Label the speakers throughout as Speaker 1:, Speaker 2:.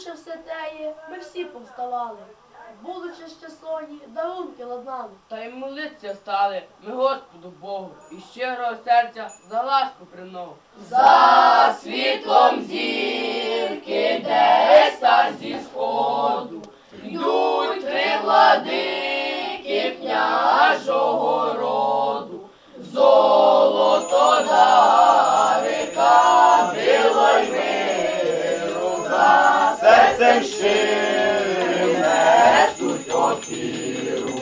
Speaker 1: Почувши все теє, ми всі повставали. Будучи ще соні, дарунки ладнали.
Speaker 2: Та й молиться стали ми Господу Богу і щирого серця за ласку примногу. За світлом зірки десь та зі сходу йдуть три владики княжого роду. Серцем щирим несуть опіру.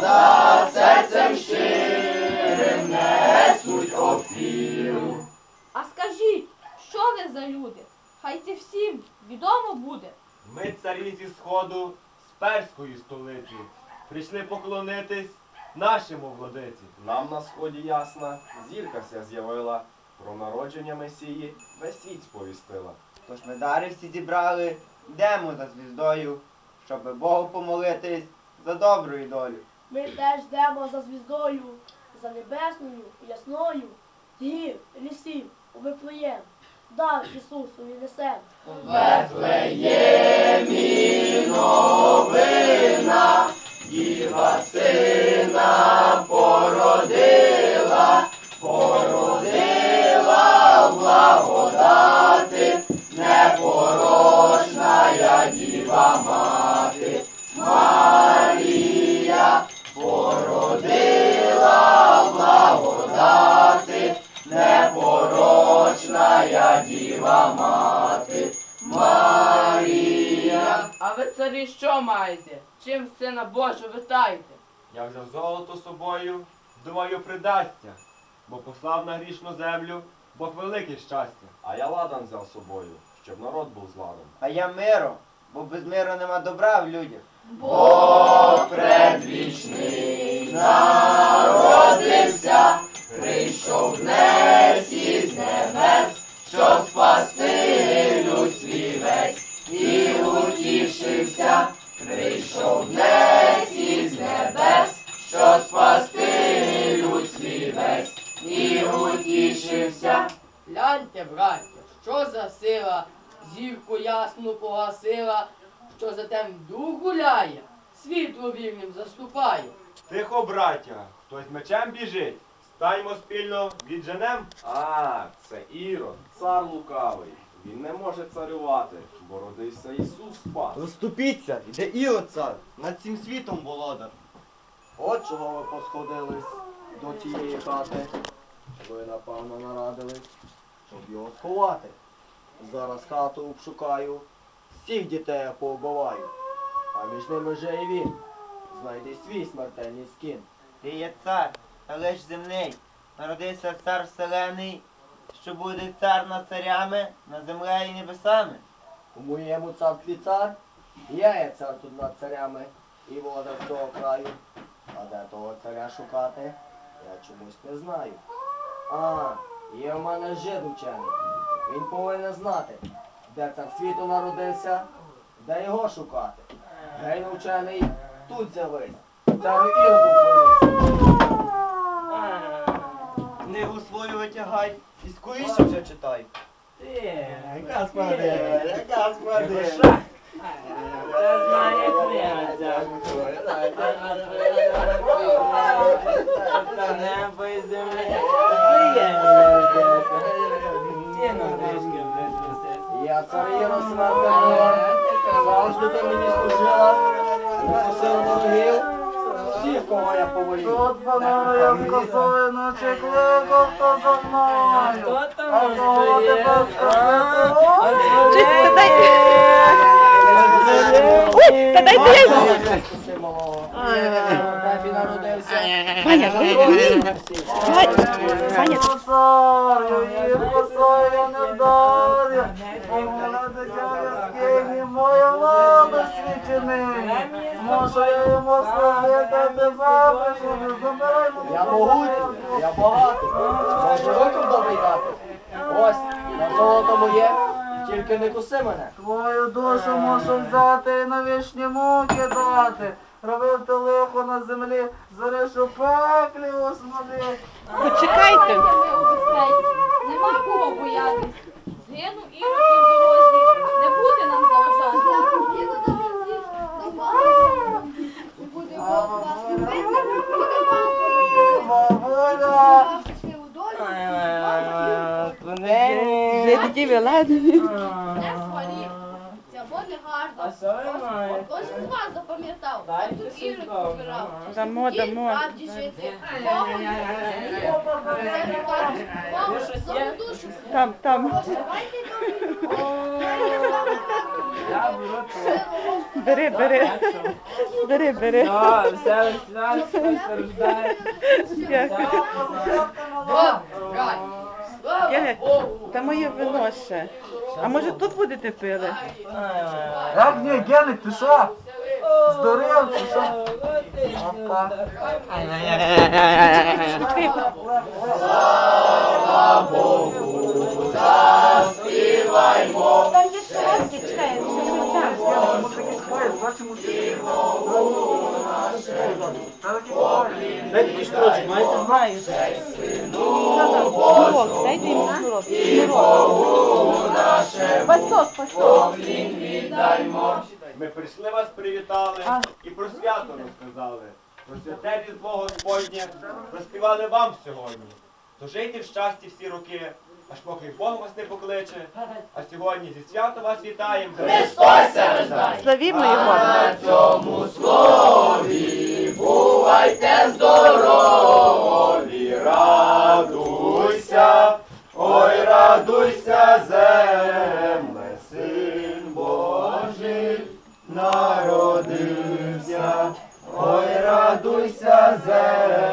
Speaker 2: За серцем щирим несуть опіру.
Speaker 3: А скажіть, що ви за люди? Хай це всім відомо буде.
Speaker 4: Ми царі зі сходу з перської столиці. Прийшли поклонитись нашому владиці.
Speaker 5: Нам на сході ясна зірка ся з'явила, про народження Месії весь світ сповістила.
Speaker 6: Тож ми дари всі зібрали, йдемо за звіздою, щоби Богу помолитись за добру долю.
Speaker 1: Ми теж йдемо за звіздою, за небесною, ясною, з гір, лісів, у Вифлеєм. Дар Ісусові несем.
Speaker 2: Вифлеємі новина, діва діва мати. Марія. А ви царі що маєте? Чим сина Божого витаєте?
Speaker 4: Я взяв золото собою, думаю, придасться, бо послав на грішну землю Бог велике щастя.
Speaker 5: А я ладан взяв собою, щоб народ був з ладом.
Speaker 6: А я миром, бо без миру нема добра в людях.
Speaker 2: Бог предвічний що за тем дух гуляє, світло вірним заступає.
Speaker 4: Тихо, браття, хтось мечем біжить. Станьмо спільно, відженем.
Speaker 5: А, це Ірод, цар лукавий. Він не може царювати, бо родився Ісус спас.
Speaker 6: Розступіться, йде Ірод цар, над цим світом володар. От чого ви посходились до тієї хати. Ви, напевно, нарадились, щоб його сховати. Зараз хату обшукаю, всіх дітей я повбиваю. А між ними вже і він. Знайди свій смертельний скін.
Speaker 7: Ти є цар, та лиш земний. Народився цар вселений, що буде цар над царями, над землею і небесами.
Speaker 6: У моєму царстві цар, я є цар тут над царями і володар цього краю. А де того царя шукати, я чомусь не знаю. А, є в мене жид учений. Він повинен знати, де цар світу народився, де його шукати. Гей, навчений, тут з'явись. Царю Іроду.
Speaker 7: Книгу свою витягай і скоріше вже читай.
Speaker 6: Смердя, яка.
Speaker 7: Це знає. Та небо і земля.
Speaker 6: Я цар Ірод завжди ти мені служила, просив ворогів, всіх, кого я повелів.
Speaker 8: Тут панує з косою ночі кликав, хто за мною. А кого тепер?
Speaker 6: Ой, та дайте його! Де він народився?
Speaker 8: Косою, і косою Може я
Speaker 6: могутній, я багатий, можу років добрий дати. Ось, на золото моє, тільки не куси мене.
Speaker 8: Твою душу мушу взяти і на вічні муки дати. Робив ти лихо на землі, зориш у пеклі у смолі.
Speaker 9: Почекайте дитину і
Speaker 3: не буде нам заважати. Не
Speaker 2: буде вас це буде гарно.
Speaker 3: Кожен з вас запам'ятав.
Speaker 9: Дамо, дамо
Speaker 3: душу.
Speaker 9: Там, там. Бери, бери. Бери, бери.
Speaker 2: О, все, все, все, страждає.
Speaker 9: Дякую. Та моє вино ще. А може тут будете пили?
Speaker 8: Як ні, Геник, ти що? Здурів, чи що? Опа.
Speaker 9: Там
Speaker 7: Дайте якийсь шнурочок, маєте?
Speaker 9: Маю. Шнурок, дайте йому шнурок. Шнурок. Пасок, пасок.
Speaker 4: Ми прийшли вас привітали
Speaker 9: А.
Speaker 4: і про свято розказали. Про святе різдво Господнє розспівали вам сьогодні. То жийте в щасті всі роки, аж поки Бог вас не покличе. А сьогодні зі свято вас вітаємо.
Speaker 9: Славімо його.
Speaker 4: Бувайте здорові, радуйся, ой, радуйся, земле, син Божий, народився, ой, радуйся, земле.